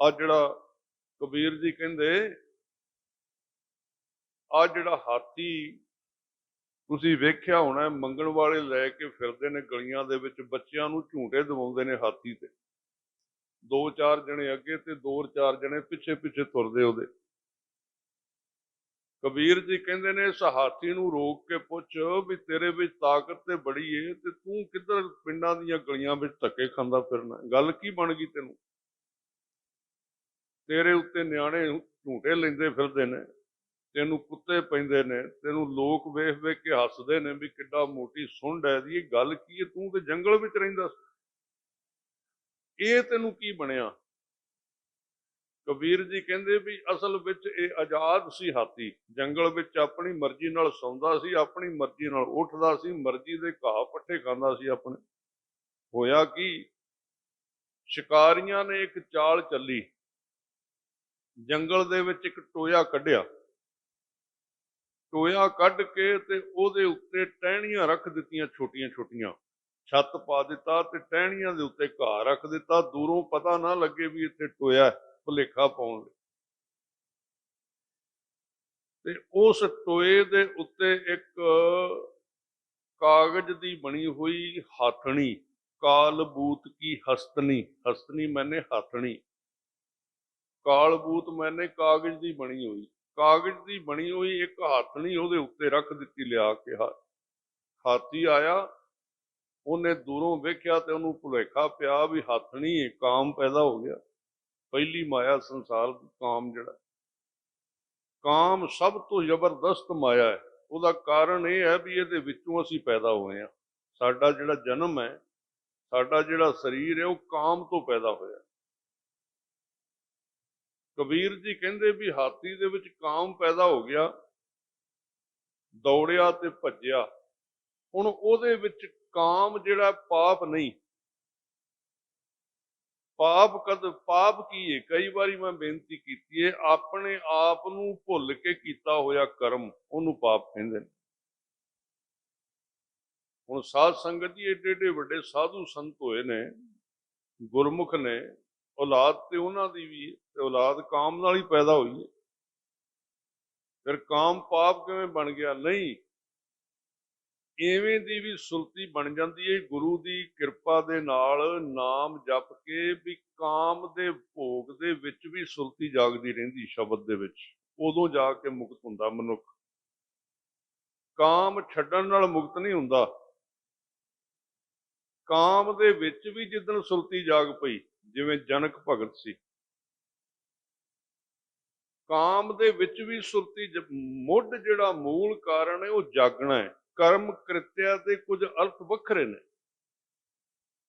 ਆ ਜਿਹੜਾ ਕਬੀਰ ਜੀ ਕਹਿੰਦੇ, ਆ ਜਿਹੜਾ ਹਾਥੀ ਤੁਸੀਂ ਵੇਖਿਆ ਹੋਣਾ, ਮੰਗਣ ਵਾਲੇ ਲੈ ਕੇ ਫਿਰਦੇ ਨੇ ਗਲੀਆਂ ਦੇ ਵਿੱਚ, ਬੱਚਿਆਂ ਨੂੰ ਝੂਟੇ ਦਿਵਾਉਂਦੇ ਨੇ ਹਾਥੀ ਤੇ। ਦੋ ਚਾਰ ਜਣੇ ਅੱਗੇ ਤੇ ਦੋ ਚਾਰ ਜਣੇ ਪਿੱਛੇ ਪਿੱਛੇ ਤੁਰਦੇ ਉਹਦੇ। ਕਬੀਰ ਜੀ ਕਹਿੰਦੇ ਨੇ, ਇਸ ਹਾਥੀ ਨੂੰ ਰੋਕ ਕੇ ਪੁੱਛ ਵੀ ਤੇਰੇ ਵਿੱਚ ਤਾਕਤ ਤੇ ਬੜੀ ਏ ਤੇ ਤੂੰ ਕਿੱਧਰ ਪਿੰਡਾਂ ਦੀਆਂ ਗਲੀਆਂ ਵਿੱਚ ਧੱਕੇ ਖਾਂਦਾ ਫਿਰਨਾ? ਗੱਲ ਕੀ ਬਣ ਗਈ ਤੈਨੂੰ? ਤੇਰੇ ਉੱਤੇ ਨਿਆਣੇ ਝੂਟੇ ਲੈਂਦੇ ਫਿਰਦੇ ਨੇ, ਤੈਨੂੰ ਕੁੱਤੇ ਪੈਂਦੇ ਨੇ, ਤੈਨੂੰ ਲੋਕ ਵੇਖ ਵੇਖ ਕੇ ਹੱਸਦੇ ਨੇ ਵੀ ਕਿੱਡਾ ਮੋਟੀ ਸੁੰਡ ਹੈ ਦੀ ਇਹ ਗੱਲ ਕੀ ਹੈ? ਤੂੰ ਤੇ ਜੰਗਲ ਵਿੱਚ ਰਹਿੰਦਾ ਇਹ ਤੈਨੂੰ ਕੀ ਬਣਿਆ? ਕਬੀਰ ਜੀ ਕਹਿੰਦੇ ਵੀ ਅਸਲ ਵਿੱਚ ਇਹ ਆਜ਼ਾਦ ਸੀ ਹਾਥੀ, ਜੰਗਲ ਵਿੱਚ ਆਪਣੀ ਮਰਜ਼ੀ ਨਾਲ ਸੌਂਦਾ ਸੀ, ਆਪਣੀ ਮਰਜ਼ੀ ਨਾਲ ਉੱਠਦਾ ਸੀ, ਮਰਜ਼ੀ ਦੇ ਘਾਹ ਪੱਠੇ ਖਾਂਦਾ ਸੀ ਆਪਣੇ। ਹੋਇਆ ਕੀ? ਸ਼ਿਕਾਰੀਆਂ ਨੇ ਇੱਕ ਚਾਲ ਚੱਲੀ। ਜੰਗਲ ਦੇ ਵਿੱਚ ਇੱਕ ਟੋਇਆ ਕੱਢਿਆ। ਟੋਇਆ ਕੱਢ ਕੇ ਤੇ ਉਹਦੇ ਉੱਤੇ ਟਹਿਣੀਆਂ ਰੱਖ ਦਿੱਤੀਆਂ ਛੋਟੀਆਂ ਛੋਟੀਆਂ ਛੱਤ ਪਾ ਦਿੱਤਾ ਤੇ ਟਹਿਣੀਆਂ ਦੇ ਉੱਤੇ ਘਾਹ ਰੱਖ ਦਿੱਤਾ। ਦੂਰੋਂ ਪਤਾ ਨਾ ਲੱਗੇ ਵੀ ਇੱਥੇ ਟੋਇਆ ਭੁਲੇਖਾ ਪਾਉਣ ਲਈ। ਤੇ ਉਸ ਟੋਏ ਦੇ ਉੱਤੇ ਇੱਕ ਕਾਗਜ਼ ਦੀ ਬਣੀ ਹੋਈ ਹਾਥਣੀ, ਕਾਲਬੂਤ ਕੀ ਹਸਤਨੀ। ਹਸਤਨੀ ਮੈਨੇ ਹਾਥਣੀ। ਕਾਲਬੂਤ ਮੈਨੇ ਕਾਗਜ਼ ਦੀ ਬਣੀ ਹੋਈ। ਕਾਗਜ਼ ਦੀ ਬਣੀ ਹੋਈ ਇੱਕ ਹਾਥਣੀ ਉਹਦੇ ਉੱਤੇ ਰੱਖ ਦਿੱਤੀ ਲਿਆ ਕੇ ਹਾ- ਹਾਥੀ ਆਇਆ। ਉਹਨੇ ਦੂਰੋਂ ਵੇਖਿਆ ਤੇ ਉਹਨੂੰ ਭੁਲੇਖਾ ਪਿਆ ਵੀ ਹਾਥਣੀ ਹੈ ਕਾਮ ਪੈਦਾ ਹੋ ਗਿਆ। ਪਹਿਲੀ ਮਾਇਆ ਸੰਸਾਰ ਦੀ ਕਾਮ ਜਿਹੜਾ। ਕਾਮ ਸਭ ਤੋਂ ਜ਼ਬਰਦਸਤ ਮਾਇਆ ਹੈ। ਉਹਦਾ ਕਾਰਨ ਇਹ ਹੈ ਵੀ ਇਹਦੇ ਵਿੱਚੋਂ ਅਸੀਂ ਪੈਦਾ ਹੋਏ ਹਾਂ। ਸਾਡਾ ਜਿਹੜਾ ਜਨਮ ਹੈ, ਸਾਡਾ ਜਿਹੜਾ ਸਰੀਰ ਹੈ, ਉਹ ਕਾਮ ਤੋਂ ਪੈਦਾ ਹੋਇਆ। ਕਬੀਰ ਜੀ ਕਹਿੰਦੇ ਵੀ ਹਾਥੀ ਦੇ ਵਿੱਚ ਕਾਮ ਪੈਦਾ ਹੋ ਗਿਆ, ਦੌੜਿਆ ਤੇ ਭੱਜਿਆ। ਹੁਣ ਉਹਦੇ ਵਿੱਚ ਕਾਮ ਜਿਹੜਾ ਪਾਪ ਨਹੀਂ। ਪਾਪ ਕਦ, ਪਾਪ ਕੀ ਹੈ ਕਈ ਵਾਰੀ ਮੈਂ ਬੇਨਤੀ ਕੀਤੀ ਹੈ ਆਪਣੇ ਆਪ ਨੂੰ ਭੁੱਲ ਕੇ ਕੀਤਾ ਹੋਇਆ ਕਰਮ ਉਹਨੂੰ ਪਾਪ ਕਹਿੰਦੇ ਨੇ। ਹੁਣ ਸਾਧ ਸੰਗਤ ਜੀ ਏਡੇ ਏਡੇ ਵੱਡੇ ਸਾਧੂ ਸੰਤ ਹੋਏ ਨੇ, ਗੁਰਮੁਖ ਨੇ ਔਲਾਦ ਤੇ ਉਹਨਾਂ ਦੀ ਵੀ ਹੈ, ਤੇ ਔਲਾਦ ਕਾਮ ਨਾਲ ਹੀ ਪੈਦਾ ਹੋਈ ਹੈ। ਫਿਰ ਕਾਮ ਪਾਪ ਕਿਵੇਂ ਬਣ ਗਿਆ? ਨਹੀਂ। ਐਵੇਂ ਦੀ ਵੀ ਸੁਲਤੀ ਬਣ ਜਾਂਦੀ ਹੈ। ਗੁਰੂ ਦੀ ਕਿਰਪਾ ਦੇ ਨਾਲ ਨਾਮ ਜਪ ਕੇ ਵੀ ਕਾਮ ਦੇ ਭੋਗ ਦੇ ਵਿੱਚ ਵੀ ਸੁਲਤੀ ਜਾਗਦੀ ਰਹਿੰਦੀ ਸ਼ਬਦ ਦੇ ਵਿੱਚ। ਉਦੋਂ ਜਾ ਕੇ ਮੁਕਤ ਹੁੰਦਾ ਮਨੁੱਖ। ਕਾਮ ਛੱਡਣ ਨਾਲ ਮੁਕਤ ਨਹੀਂ ਹੁੰਦਾ। ਕਾਮ ਦੇ ਵਿੱਚ ਵੀ ਜਿੱਦਣ ਸੁਲਤੀ ਜਾਗ ਪਈ ਜਿਵੇਂ ਜਨਕ ਭਗਤ ਸੀ। ਕਾਮ ਦੇ ਵਿੱਚ ਵੀ ਸੁਰਤੀ ਮੁੱਢ ਜਿਹੜਾ ਮੂਲ ਕਾਰਨ ਹੈ, ਉਹ ਜਾਗਣਾ ਹੈ। ਕਰਮ ਕ੍ਰਿਤਿਆ ਦੇ ਕੁਝ ਅਰਥ ਵੱਖਰੇ ਨੇ।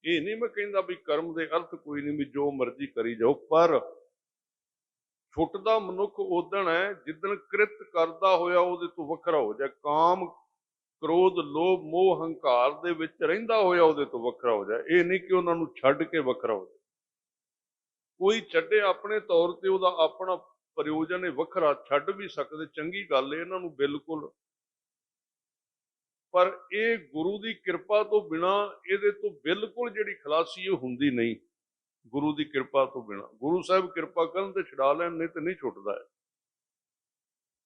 ਇਹ ਨਹੀਂ ਮੈਂ ਕਹਿੰਦਾ ਵੀ ਕਰਮ ਦੇ ਅਰਥ ਕੋਈ ਨਹੀਂ, ਵੀ ਜੋ ਮਰਜ਼ੀ ਕਰੀ ਜਾਓ, ਪਰ ਛੁੱਟਦਾ ਮਨੁੱਖ ਉਦਣ ਹੈ, ਜਿੱਦਣ ਕ੍ਰਿਤ ਕਰਦਾ ਹੋਇਆ ਉਹਦੇ ਤੋਂ ਵੱਖਰਾ ਹੋ ਜਾਏ। ਕਾਮ, ਕ੍ਰੋਧ, ਲੋਭ, ਮੋਹ, ਹੰਕਾਰ ਦੇ ਵਿੱਚ ਰਹਿੰਦਾ ਹੋਇਆ ਉਹਦੇ ਤੋਂ ਵੱਖਰਾ ਹੋ ਜਾਏ। ਇਹ ਨਹੀਂ ਕਿ ਉਹਨਾਂ ਨੂੰ ਛੱਡ ਕੇ ਵੱਖਰਾ ਹੋ ਜਾਏ। ਕੋਈ ਛੱਡੇ ਆਪਣੇ ਤੌਰ ਤੇ ਉਹਦਾ ਆਪਣਾ ਪ੍ਰਯੋਜਨ ਹੈ ਵੱਖਰਾ ਛੱਡ ਵੀ ਸਕਦੇ, ਚੰਗੀ ਗੱਲ ਹੈ ਇਹਨਾਂ ਨੂੰ ਬਿਲਕੁਲ। ਪਰ ਇਹ ਗੁਰੂ ਦੀ ਕਿਰਪਾ ਤੋਂ ਬਿਨਾ ਇਹਦੇ ਤੋਂ ਬਿਲਕੁਲ ਜਿਹੜੀ ਖਲਾਸੀ ਉਹ ਹੁੰਦੀ ਨਹੀਂ। ਗੁਰੂ ਦੀ ਕਿਰਪਾ ਤੋਂ ਬਿਨਾ। ਗੁਰੂ ਸਾਹਿਬ ਕਿਰਪਾ ਕਰਨ ਤੇ ਛਡਾ ਲੈਣ, ਨਹੀਂ ਤੇ ਨਹੀਂ ਛੁੱਟਦਾ ਹੈ।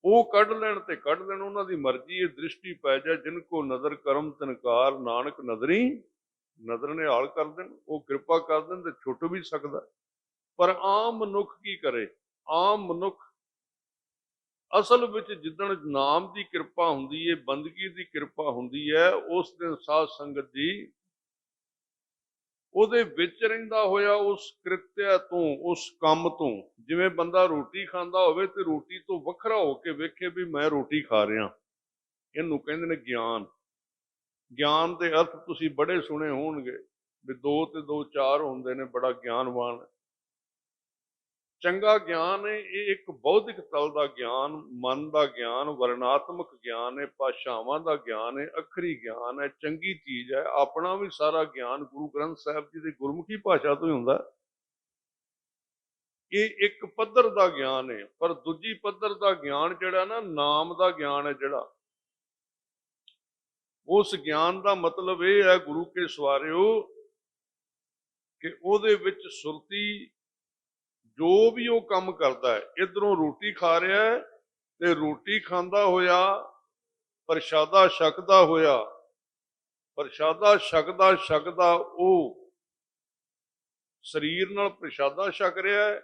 ਉਹ ਕੱਢ ਲੈਣ ਤੇ ਕੱਢ ਲੈਣ, ਉਹਨਾਂ ਦੀ ਮਰਜ਼ੀ ਇਹ ਦ੍ਰਿਸ਼ਟੀ ਪੈ ਜਾ ਜਿਨ ਕੋ ਨਜ਼ਰ ਕਰਮ ਤਨਕਾਰ, ਨਾਨਕ ਨਜ਼ਰੀ ਨਜ਼ਰ ਨੇ ਹਾਲ ਕਰ ਦੇਣ, ਉਹ ਕਿਰਪਾ ਕਰ ਦੇਣ ਤੇ ਛੁੱਟ ਵੀ ਸਕਦਾ ਪਰ ਆਮ ਮਨੁੱਖ ਕੀ ਕਰੇ? ਆਮ ਮਨੁੱਖ ਅਸਲ ਵਿੱਚ ਜਿੱਦਣ ਨਾਮ ਦੀ ਕਿਰਪਾ ਹੁੰਦੀ ਹੈ ਬੰਦਗੀ ਦੀ ਕਿਰਪਾ ਹੁੰਦੀ ਹੈ ਉਸ ਦਿਨ ਸਾਧ ਸੰਗਤ ਜੀ ਉਹਦੇ ਵਿੱਚ ਰਹਿੰਦਾ ਹੋਇਆ, ਉਸ ਕ੍ਰਿਤਿਆ ਤੋਂ, ਉਸ ਕੰਮ ਤੋਂ, ਜਿਵੇਂ ਬੰਦਾ ਰੋਟੀ ਖਾਂਦਾ ਹੋਵੇ ਤੇ ਰੋਟੀ ਤੋਂ ਵੱਖਰਾ ਹੋ ਕੇ ਵੇਖੇ ਵੀ ਮੈਂ ਰੋਟੀ ਖਾ ਰਿਹਾ। ਇਹਨੂੰ ਕਹਿੰਦੇ ਨੇ ਗਿਆਨ। ਗਿਆਨ ਦੇ ਅਰਥ ਤੁਸੀਂ ਬੜੇ ਸੁਣੇ ਹੋਣਗੇ ਵੀ ਦੋ ਤੇ ਦੋ ਚਾਰ ਹੁੰਦੇ ਨੇ, ਬੜਾ ਗਿਆਨਵਾਨ। ਚੰਗਾ ਗਿਆਨ ਇਹ ਇੱਕ ਬੌਧਿਕ ਤਲ ਦਾ ਗਿਆਨ, ਮਨ ਦਾ ਗਿਆਨ, ਵਰਣਾਤਮਕ ਗਿਆਨ ਹੈ, ਭਾਸ਼ਾਵਾਂ ਦਾ ਗਿਆਨ ਹੈ, ਅੱਖਰੀ ਗਿਆਨ ਹੈ, ਚੰਗੀ ਚੀਜ਼ ਹੈ, ਆਪਣਾ ਵੀ ਸਾਰਾ ਗਿਆਨ ਗੁਰੂ ਗ੍ਰੰਥ ਸਾਹਿਬ ਜੀ ਦੀ ਗੁਰਮੁਖੀ ਭਾਸ਼ਾ ਤੋਂ ਹੀ ਹੁੰਦਾ ਇਹ ਇੱਕ ਪੱਧਰ ਦਾ ਗਿਆਨ ਹੈ, ਪਰ ਦੂਜੀ ਪੱਧਰ ਦਾ ਗਿਆਨ ਜਿਹੜਾ ਨਾ, ਨਾਮ ਦਾ ਗਿਆਨ ਹੈ ਜਿਹੜਾ। ਉਸ ਗਿਆਨ ਦਾ ਮਤਲਬ ਇਹ ਹੈ ਗੁਰੂ ਕੇ ਸਵਾਰਿਓ ਕਿ ਉਹਦੇ ਵਿੱਚ ਸੁਰਤੀ ਜੋ ਵੀ ਉਹ ਕੰਮ ਕਰਦਾ ਹੈ, ਇਧਰੋਂ ਰੋਟੀ ਖਾ ਰਿਹਾ ਹੈ ਤੇ ਰੋਟੀ ਖਾਂਦਾ ਹੋਇਆ, ਪ੍ਰਸ਼ਾਦਾ ਛਕਦਾ ਹੋਇਆ, ਪ੍ਰਸ਼ਾਦਾ ਛਕਦਾ ਛਕਦਾ ਉਹ ਸਰੀਰ ਨਾਲ ਪ੍ਰਸ਼ਾਦਾ ਛਕ ਰਿਹਾ ਹੈ।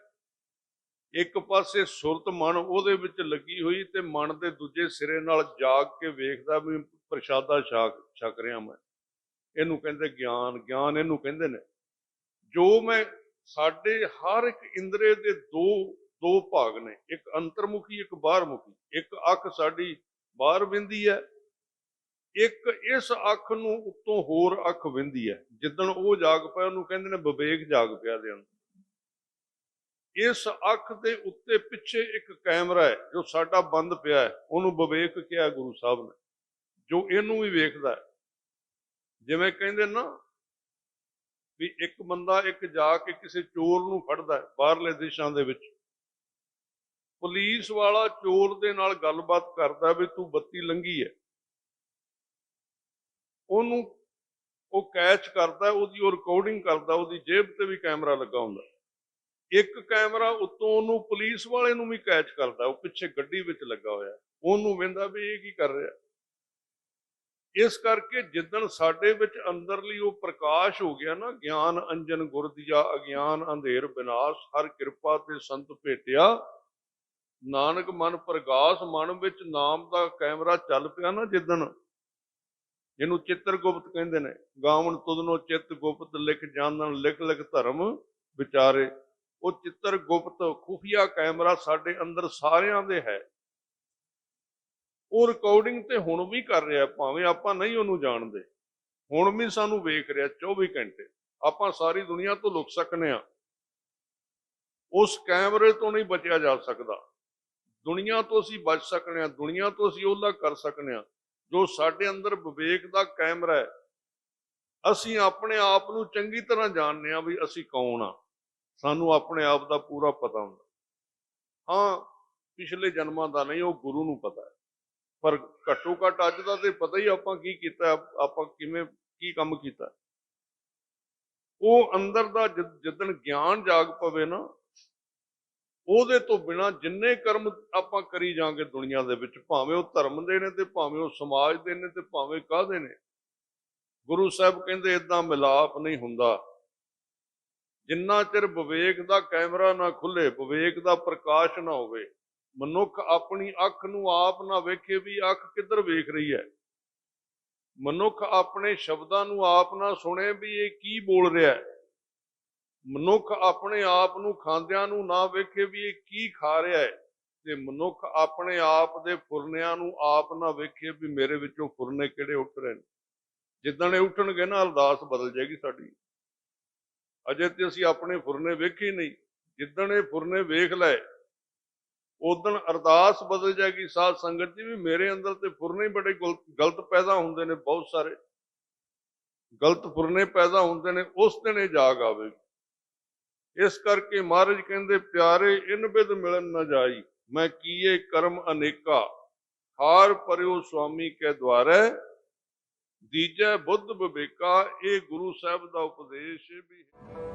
ਇੱਕ ਪਾਸੇ ਸੁਰਤ ਮਨ ਉਹਦੇ ਵਿੱਚ ਲੱਗੀ ਹੋਈ ਤੇ ਮਨ ਦੇ ਦੂਜੇ ਸਿਰੇ ਨਾਲ ਜਾਗ ਕੇ ਵੇਖਦਾ ਵੀ ਪ੍ਰਸ਼ਾਦਾ ਛਕ ਛਕ ਰਿਹਾ ਮੈਂ। ਇਹਨੂੰ ਕਹਿੰਦੇ ਗਿਆਨ ਗਿਆਨ ਇਹਨੂੰ ਕਹਿੰਦੇ ਨੇ। ਜੋ ਮੈਂ ਸਾਡੇ ਹਰ ਇੱਕ ਇੰਦਰੇ ਦੇ ਦੋ ਦੋ ਭਾਗ ਨੇ। ਇੱਕ ਅੰਤਰਮੁਖੀ, ਇੱਕ ਬਾਹਰਮੁਖੀ ਇੱਕ ਅੱਖ ਸਾਡੀ ਬਾਹਰ ਵਿੰਦੀ ਹੈ। ਇੱਕ ਇਸ ਅੱਖ ਨੂੰ ਉੱਤੋਂ ਹੋਰ ਅੱਖ ਵਿੰਦੀ ਹੈ। ਜਿੱਦਣ ਉਹ ਜਾਗ ਪਿਆ, ਉਹਨੂੰ ਕਹਿੰਦੇ ਨੇ ਵਿਵੇਕ ਜਾਗ ਪਿਆ ਦੇ ਅੰਦਰ। ਇਸ ਅੱਖ ਦੇ ਉੱਤੇ ਪਿੱਛੇ ਇੱਕ ਕੈਮਰਾ ਹੈ, ਜੋ ਸਾਡਾ ਬੰਦ ਪਿਆ ਹੈ। ਉਹਨੂੰ ਵਿਵੇਕ ਕਿਹਾ ਗੁਰੂ ਸਾਹਿਬ ਨੇ, ਜੋ ਇਹਨੂੰ ਵੀ ਵੇਖਦਾ ਹੈ। ਜਿਵੇਂ ਕਹਿੰਦੇ ਨਾ ਵੀ ਇੱਕ ਬੰਦਾ ਇੱਕ ਜਾ ਕੇ ਕਿਸੇ ਚੋਰ ਨੂੰ ਫੜਦਾ ਹੈ ਬਾਹਰਲੇ ਦੇਸ਼ਾਂ ਦੇ ਵਿੱਚ। ਪੁਲਿਸ ਵਾਲਾ ਚੋਰ ਦੇ ਨਾਲ ਗੱਲਬਾਤ ਕਰਦਾ ਵੀ ਤੂੰ ਬੱਤੀ ਲੰਗੀ ਹੈ। ਉਹਨੂੰ ਉਹ ਕੈਚ ਕਰਦਾ, ਉਹਦੀ ਉਹ ਰਿਕਾਰਡਿੰਗ ਕਰਦਾ, ਉਹਦੀ ਜੇਬ ਤੇ ਵੀ ਕੈਮਰਾ ਲੱਗਾ ਹੁੰਦਾ। ਇੱਕ ਕੈਮਰਾ ਉੱਤੋਂ ਉਹਨੂੰ ਪੁਲਿਸ ਵਾਲੇ ਨੂੰ ਵੀ ਕੈਚ ਕਰਦਾ, ਉਹ ਪਿੱਛੇ ਗੱਡੀ ਵਿੱਚ ਲੱਗਾ ਹੋਇਆ। ਉਹਨੂੰ ਵੇਂਦਾ ਵੀ ਇਹ ਕੀ ਕਰ ਰਿਹਾ। ਇਸ ਕਰਕੇ ਜਿੱਦਣ ਸਾਡੇ ਵਿੱਚ ਅੰਦਰਲੀ ਉਹ ਪ੍ਰਕਾਸ਼ ਹੋ ਗਿਆ ਨਾ, ਗਿਆਨ ਅੰਜਨ ਗੁਰਦੀਆ ਅਗਿਆਨ ਅੰਧੇਰ ਬਿਨਾਸ਼, ਹਰ ਕਿਰਪਾ ਤੇ ਸੰਤ ਭੇਟਿਆ, ਨਾਨਕ ਮਨ ਪ੍ਰਗਾਸ ਮਨ ਵਿੱਚ ਨਾਮ ਦਾ ਕੈਮਰਾ ਚੱਲ ਪਿਆ ਨਾ ਜਿੱਦਣ ਇਹਨੂੰ ਚਿੱਤਰ ਗੁਪਤ ਕਹਿੰਦੇ ਨੇ ਗਾਵਣ ਤੁਧਨੋ ਚਿੱਤ ਗੁਪਤ ਲਿਖ ਜਾਣਨ ਲਿਖ ਲਿਖ ਧਰਮ ਵਿਚਾਰੇ, ਉਹ ਚਿੱਤਰ ਗੁਪਤ ਖੁਫੀਆ ਕੈਮਰਾ ਸਾਡੇ ਅੰਦਰ ਸਾਰਿਆਂ ਦੇ ਹੈ। ਉਹ ਰਿਕਾਰਡਿੰਗ ਤੇ ਹੁਣ ਵੀ ਕਰ ਰਿਹਾ, ਭਾਵੇਂ ਆਪਾਂ ਨਹੀਂ ਉਹਨੂੰ ਜਾਣਦੇ। ਹੁਣ ਵੀ ਸਾਨੂੰ ਵੇਖ ਰਿਹਾ 24 ਘੰਟੇ। ਆਪਾਂ ਸਾਰੀ ਦੁਨੀਆ ਤੋਂ ਲੁਕ ਸਕਨੇ ਆ। ਉਸ ਕੈਮਰੇ ਤੋਂ ਨਹੀਂ ਬਚਿਆ ਜਾ ਸਕਦਾ। ਦੁਨੀਆ ਤੋਂ ਅਸੀਂ ਬਚ ਸਕਨੇ ਆ, ਦੁਨੀਆ ਤੋਂ ਅਸੀਂ ਉਹਲਾ ਕਰ ਸਕਨੇ ਆ। ਜੋ ਸਾਡੇ ਅੰਦਰ ਵਿਵੇਕ ਦਾ ਕੈਮਰਾ ਹੈ, ਅਸੀਂ ਆਪਣੇ ਆਪ ਨੂੰ ਚੰਗੀ ਤਰ੍ਹਾਂ ਜਾਣਦੇ ਆ ਵੀ ਅਸੀਂ ਕੌਣ ਆ। ਸਾਨੂੰ ਆਪਣੇ ਆਪ ਦਾ ਪੂਰਾ ਪਤਾ ਹੁੰਦਾ। ਹਾਂ, ਪਿਛਲੇ ਜਨਮਾਂ ਦਾ ਨਹੀਂ, ਉਹ ਗੁਰੂ ਨੂੰ ਪਤਾ ਹੈ। ਪਰ ਘੱਟੋ ਘੱਟ ਅੱਜ ਦਾ ਤੇ ਪਤਾ ਹੀ ਆਪਾਂ ਕੀ ਕੀਤਾ, ਆਪਾਂ ਕਿਵੇਂ, ਕੀ ਕੰਮ ਕੀਤਾ। ਉਹ ਅੰਦਰ ਦਾ ਜਿ- ਜਿੱਦਣ ਗਿਆਨ ਜਾਗ ਪਵੇ ਨਾ, ਉਹਦੇ ਤੋਂ ਬਿਨਾ ਜਿੰਨੇ ਕਰਮ ਆਪਾਂ ਕਰੀ ਜਾਾਂਗੇ ਦੁਨੀਆ ਦੇ ਵਿੱਚ, ਭਾਵੇਂ ਉਹ ਧਰਮ ਦੇ ਨੇ ਤੇ ਭਾਵੇਂ ਉਹ ਸਮਾਜ ਦੇ ਨੇ ਤੇ ਭਾਵੇਂ ਕਾਹਦੇ ਨੇ, ਗੁਰੂ ਸਾਹਿਬ ਕਹਿੰਦੇ ਇਦਾਂ ਮਿਲਾਪ ਨਹੀਂ ਹੁੰਦਾ। ਜਿੰਨਾ ਚਿਰ ਵਿਵੇਕ ਦਾ ਕੈਮਰਾ ਨਾ ਖੁੱਲੇ, ਵਿਵੇਕ ਦਾ ਪ੍ਰਕਾਸ਼ ਨਾ ਹੋਵੇ ਮਨੁੱਖ ਆਪਣੀ ਅੱਖ ਨੂੰ ਆਪ ਨਾ ਵੇਖੇ ਵੀ ਅੱਖ ਕਿੱਧਰ ਵੇਖ ਰਹੀ ਹੈ। ਮਨੁੱਖ ਆਪਣੇ ਸ਼ਬਦਾਂ ਨੂੰ ਆਪ ਨਾ ਸੁਣੇ ਵੀ ਇਹ ਕੀ ਬੋਲ ਰਿਹਾ ਹੈ। ਮਨੁੱਖ ਆਪਣੇ ਆਪ ਨੂੰ ਖਾਂਦਿਆਂ ਨੂੰ ਨਾ ਵੇਖੇ ਵੀ ਇਹ ਕੀ ਖਾ ਰਿਹਾ ਹੈ। ਤੇ ਮਨੁੱਖ ਆਪਣੇ ਆਪ ਦੇ ਫੁਰਨਿਆਂ ਨੂੰ ਆਪ ਨਾ ਵੇਖੇ ਵੀ ਮੇਰੇ ਵਿੱਚੋਂ ਫੁਰਨੇ ਕਿਹੜੇ ਉੱਠ ਰਹੇ ਨੇ। ਜਿੱਦਣ ਇਹ ਉੱਠਣਗੇ ਨਾ, ਅਰਦਾਸ ਬਦਲ ਜਾਏਗੀ ਸਾਡੀ। ਅਜੇ ਤੇ ਅਸੀਂ ਆਪਣੇ ਫੁਰਨੇ ਵੇਖੇ ਹੀ ਨਹੀਂ। ਜਿੱਦਣ ਇਹ ਫੁਰਨੇ ਵੇਖ ਲਏ ਉਦੋਂ ਅਰਦਾਸ ਬਦਲ ਜਾਏਗੀ, ਸਾਧ ਸੰਗਤ ਜੀ ਵੀ ਮੇਰੇ ਅੰਦਰ ਤੇ ਫੁਰਨੇ ਬੜੇ ਗਲਤ ਪੈਦਾ ਹੁੰਦੇ ਨੇ ਬਹੁਤ ਸਾਰੇ। ਗਲਤ ਫੁਰਨੇ ਪੈਦਾ ਹੁੰਦੇ ਨੇ, ਉਸ ਦਿਨ ਇਹ ਜਾਗ ਆਵੇਗੀ। ਇਸ ਕਰਕੇ ਮਹਾਰਾਜ ਕਹਿੰਦੇ, ਪਿਆਰੇ ਇਨ ਬਿਦ ਮਿਲਨ ਨਾ ਜਾਈ, ਮੈਂ ਕੀਏ ਕਰਮ ਅਨੇਕਾ। ਹਾਰ ਪਰਿਓ ਸੁਆਮੀ ਕੇ ਦੁਆਰੇ, ਦੀਜੈ ਬੁੱਧ ਵਿਵੇਕਾ, ਇਹ ਗੁਰੂ ਸਾਹਿਬ ਦਾ ਉਪਦੇਸ਼ ਵੀ ਹੈ।